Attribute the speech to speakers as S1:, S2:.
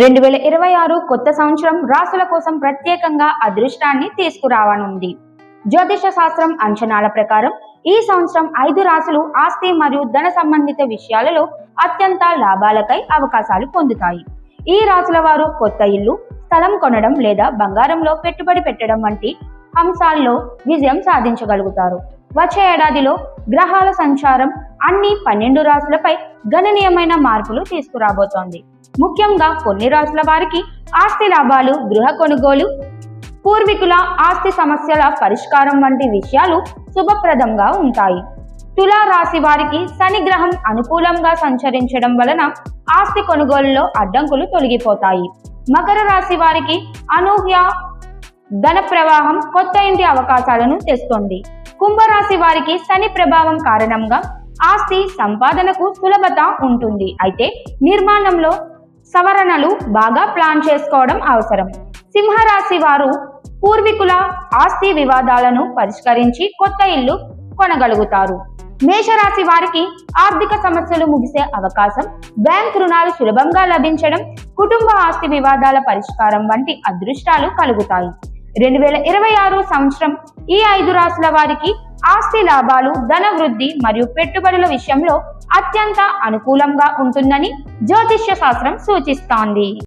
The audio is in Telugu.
S1: రెండు వేల ఇరవై ఆరు కొత్త సంవత్సరం రాసుల కోసం ప్రత్యేకంగా అదృష్టాన్ని తీసుకురావనుంది. జ్యోతిష శాస్త్రం అంచనాల ప్రకారం ఈ సంవత్సరం ఐదు రాసులు ఆస్తి మరియు ధన సంబంధిత విషయాలలో అత్యంత లాభాలకై అవకాశాలు పొందుతాయి. ఈ రాసుల వారు కొత్త ఇల్లు స్థలం కొనడం లేదా బంగారంలో పెట్టుబడి పెట్టడం వంటి అంశాల్లో విజయం సాధించగలుగుతారు. వచ్చే ఏడాదిలో గ్రహాల సంచారం అన్ని పన్నెండు రాసులపై గణనీయమైన మార్పులు తీసుకురాబోతోంది. ముఖ్యంగా కొన్ని రాసుల వారికి ఆస్తి లాభాలు గృహ కొనుగోలు పూర్వీకుల ఆస్తి సమస్యల పరిష్కారం వంటి విషయాలు శుభప్రదంగా ఉంటాయి. తులా రాశి వారికి శని గ్రహం అనుకూలంగా సంచరించడం వలన ఆస్తి కొనుగోలులో అడ్డంకులు తొలగిపోతాయి. మకర రాశి వారికి అనూహ్య ధన ప్రవాహం కొత్త ఇంటి అవకాశాలను తెస్తుంది. కుంభరాశి వారికి శని ప్రభావం కారణంగా ఆస్తి సంపాదనకు సులభత ఉంటుంది. అయితే నిర్మాణంలో సవరణలు బాగా ప్లాన్ చేసుకోవడం అవసరం. సింహరాశి వారు పూర్వీకుల ఆస్తి వివాదాలను పరిష్కరించి కొత్త ఇల్లు కొనగలుగుతారు. మేషరాశి వారికి ఆర్థిక సమస్యలు ముగిసే అవకాశం బ్యాంక్ రుణాలు సులభంగా లభించడం కుటుంబ ఆస్తి వివాదాల పరిష్కారం వంటి అదృష్టాలు కలుగుతాయి. రెండు వేల ఇరవై ఆరు సంవత్సరం ఈ ఐదు రాసుల వారికి ఆస్తి లాభాలు ధన వృద్ధి మరియు పెట్టుబడుల విషయంలో అత్యంత అనుకూలంగా ఉంటుందని జ్యోతిష్య శాస్త్రం సూచిస్తోంది.